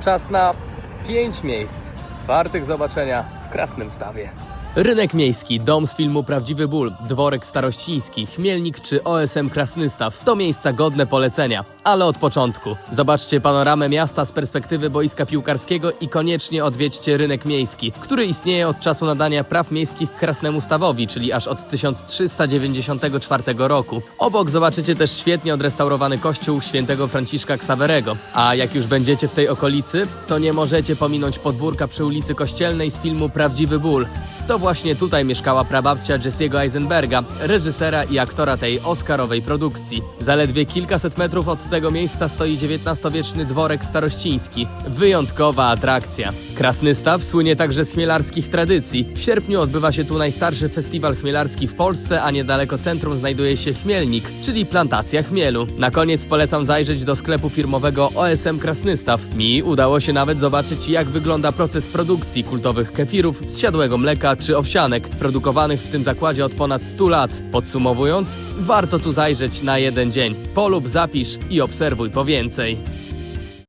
Czas na 5 miejsc wartych zobaczenia w Krasnym Stawie. Rynek Miejski, dom z filmu Prawdziwy Ból, Dworek Starościński, Chmielnik czy OSM Krasnystaw to miejsca godne polecenia. Ale od początku. Zobaczcie panoramę miasta z perspektywy boiska piłkarskiego i koniecznie odwiedźcie Rynek Miejski, który istnieje od czasu nadania praw miejskich Krasnemu Stawowi, czyli aż od 1394 roku. Obok zobaczycie też świetnie odrestaurowany kościół świętego Franciszka Ksawerego. A jak już będziecie w tej okolicy, to nie możecie pominąć podwórka przy ulicy Kościelnej z filmu Prawdziwy Ból. To właśnie tutaj mieszkała prababcia Jesse'ego Eisenberga, reżysera i aktora tej oscarowej produkcji. Zaledwie kilkaset metrów od tego miejsca stoi XIX-wieczny dworek starościński. Wyjątkowa atrakcja. Krasny Staw słynie także z chmielarskich tradycji. W sierpniu odbywa się tu najstarszy festiwal chmielarski w Polsce, a niedaleko centrum znajduje się Chmielnik, czyli plantacja chmielu. Na koniec polecam zajrzeć do sklepu firmowego OSM Krasnystaw. Mi udało się nawet zobaczyć, jak wygląda proces produkcji kultowych kefirów z siadłego mleka czy owsianek, produkowanych w tym zakładzie od ponad 100 lat. Podsumowując, warto tu zajrzeć na jeden dzień. Polub, zapisz i obserwuj po więcej.